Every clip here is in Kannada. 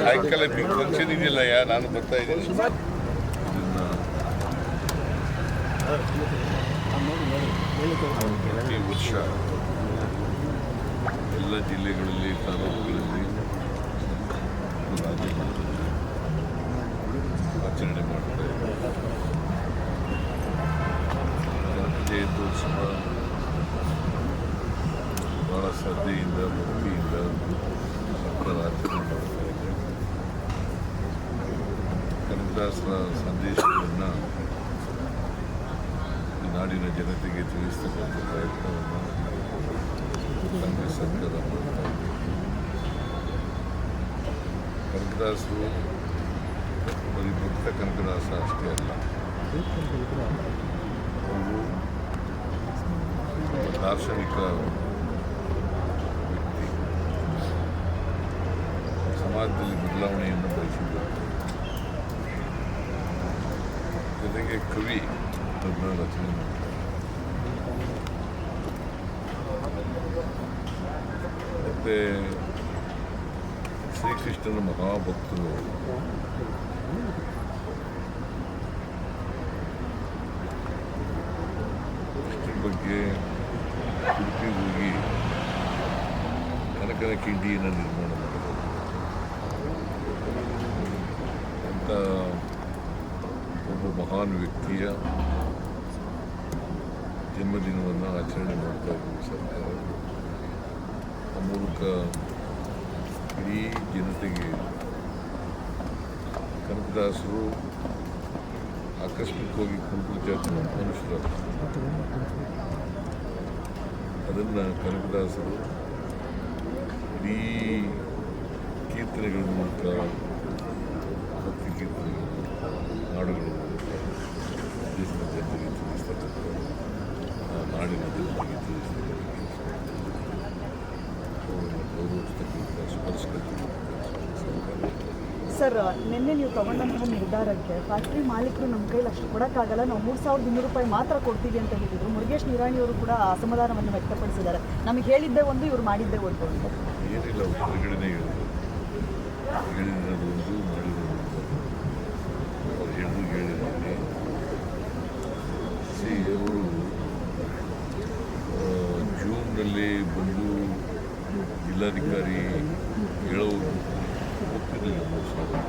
ಸಾಯಂಕಾಲ ಬಿಗ್ ಫಂಕ್ಷನ್ ಇದೆಯಲ್ಲ ಯಾ ನಾನು ಬರ್ತಾ ಇದ್ದೀನಿ. ಪ್ರತಿ ವರ್ಷ ಎಲ್ಲ ಜಿಲ್ಲೆಗಳಲ್ಲಿ ತಾಲೂಕುಗಳಲ್ಲಿ ಶ್ರದ್ಧೆಯಿಂದ ಭಕ್ತಿಯಿಂದ ಆಚರಣೆ ಮಾಡ್ತಾ ಇದ್ದಾರೆ ಕನಕದಾಸರ ಸಂದೇಶವನ್ನು ನಾಡಿನ ಜನತೆಗೆ ತಿಳಿಸ್ತಕ್ಕಂಥ ಪ್ರಯತ್ನವನ್ನು ಕಾಂಗ್ರೆಸ್ ಸರ್ಕಾರ ಮಾಡ್ತಾ ಇದೆ ಕನಕದಾಸರು ಬರೀ ಭಕ್ತ ಕನಕದಾಸ ಅಷ್ಟೇ ಅಲ್ಲ ಅವರು ದಾರ್ಶನಿಕ ಸಮಾಜದಲ್ಲಿ ಬದಲಾವಣೆಯನ್ನು ಬಯಸಿದ್ದರು ಜೊತೆಗೆ ಕವಿ ಅದನ್ನ ರಚನೆ ಮಾಡ್ತಾರೆ ಮತ್ತೆ ಶ್ರೀಕೃಷ್ಣನ ಮಹಾಭಕ್ತರು ಅವರು. ಕೃಷ್ಣನ ಬಗ್ಗೆ ಉಡುಪಿಗೆ ಹೋಗಿ ಕನಕನ ಕಿಂಡಿಯನ್ನು ನಿರ್ಮಾಣ ಒಬ್ಬ ಮಹಾನ್ ವ್ಯಕ್ತಿಯ ಜನ್ಮದಿನವನ್ನು ಆಚರಣೆ ಮಾಡ್ತಾ ಇದ್ದೀವಿ ಸರ್ಕಾರ ಆ ಮೂಲಕ ಇಡೀ ಜನತೆಗೆ ಕನಕದಾಸರು ಆಕಸ್ಮಿಕವಾಗಿ ಕುರುಬ ಜಾತಿ ಮನುಷ್ಯರು ಅದನ್ನು ಕನಕದಾಸರು ಇಡೀ ಕೀರ್ತನೆಗಳ ಮೂಲಕ ಹಾಡುಗಳ ಮೂಲಕ ದೇಶದ ಜನತೆಗೆ ತಿಳಿಸ್ತಕ್ಕಂಥ ಆ ನಾಡಿನ ಜನತೆಗೆ ತಿಳಿಸ್ತಕ್ಕಂಥ ಅವರನ್ನು ಗೌರವಿಸ್ತಕ್ಕಂಥ ಸ್ಮರಿಸ್ತಕ್ಕಂಥ ಸರ್ ನಿನ್ನೆ ನೀವು ತಗೊಂಡಂತಹ ನಿರ್ಧಾರಕ್ಕೆ ಫ್ಯಾಕ್ಟ್ರಿ ಮಾಲೀಕರು ನಮ್ಮ ಕೈಲಿ ಅಷ್ಟು ಕೊಡೋಕ್ಕಾಗಲ್ಲ. ನಾವು ಮೂರು ಸಾವಿರದ ಇನ್ನೂರು ರೂಪಾಯಿ ಮಾತ್ರ ಕೊಡ್ತೀವಿ ಅಂತ ಹೇಳಿದರು. ಮುರುಗೇಶ್ ನಿರಾಣಿಯವರು ಕೂಡ ಅಸಮಾಧಾನವನ್ನು ವ್ಯಕ್ತಪಡಿಸಿದ್ದಾರೆ. ನಮಗೆ ಹೇಳಿದ್ದೆ ಒಂದು ಇವರು ಮಾಡಿದ್ದೇ ಒಂದು. ಅಂತ ಏನಿಲ್ಲ ಹೇಳಿದ್ರು ಹೇಳಿರೋದು ಒಂದು ಮಾಡಿರೋದು ಹೇಳಿದ್ರು ಹೇಳಿದ್ದೀನಿ ಸಿ ಅವರು ಜೂನ್ನಲ್ಲಿ ಬಂದು ಜಿಲ್ಲಾಧಿಕಾರಿ ಒಪ್ಪಿರಲಿಲ್ಲ ಮೂರು ಸಾವಿರ.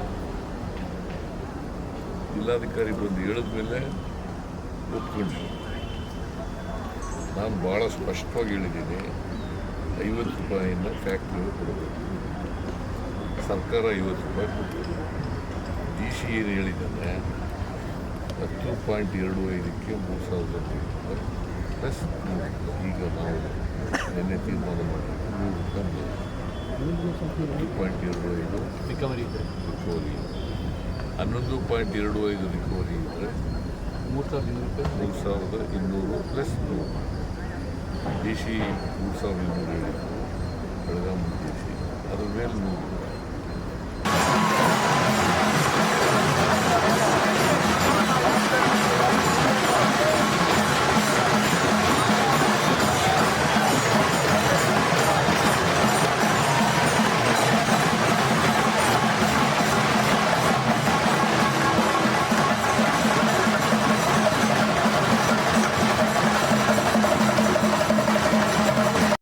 ಜಿಲ್ಲಾಧಿಕಾರಿ ಬಂದು ಹೇಳಿದ್ಮೇಲೆ ಒಪ್ಕೊಂಡ್ರು ನಾನು ಭಾಳ ಸ್ಪಷ್ಟವಾಗಿ ಹೇಳಿದ್ದೀನಿ, ಐವತ್ತು ರೂಪಾಯಿಯನ್ನು ಫ್ಯಾಕ್ಟ್ರಿಗೆ ಕೊಡಬೇಕು. ಸರ್ಕಾರ ಐವತ್ತು ರೂಪಾಯಿ ಕೊಡ್ತದೆ. ಡಿ ಸಿ ಏನು ಹೇಳಿದ್ದಾರೆ ಹತ್ತು ಪಾಯಿಂಟ್ ಎರಡು ಐದಕ್ಕೆ ಮೂರು ಸಾವಿರದ ರೂಪಾಯಿ ಪ್ಲಸ್ ಈಗ ನಾವು ನಿನ್ನೆ ತೀರ್ಮಾನ ಮಾಡಿದ್ದು ಮೂರು ರೂಪಾಯಿ ಮೇಲೆ. ಹತ್ತು ಪಾಯಿಂಟ್ ಎರಡು ಐದು ರಿಕವರಿ ಇದೆ ರಿಕವರಿ ಹನ್ನೊಂದು ಪಾಯಿಂಟ್ ಎರಡು ಐದು ರಿಕವರಿ ಇದ್ದರೆ ಮೂರು ಸಾವಿರದ ಇನ್ನೂರು ರೂಪಾಯಿ. ಮೂರು ಸಾವಿರದ ಇನ್ನೂರು ಪ್ಲಸ್ ನೂರು. ಡಿ ಸಿ ಮೂರು ಸಾವಿರದ ಇನ್ನೂರು ಹೇಳಿದ್ರು ಬೆಳಗಾವಿ ಡಿ ಸಿ. ಅದ್ರ ಮೇಲೆ ನೂರು.